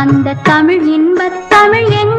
அந்த தமிழ் இன்பத் தமிழ் என்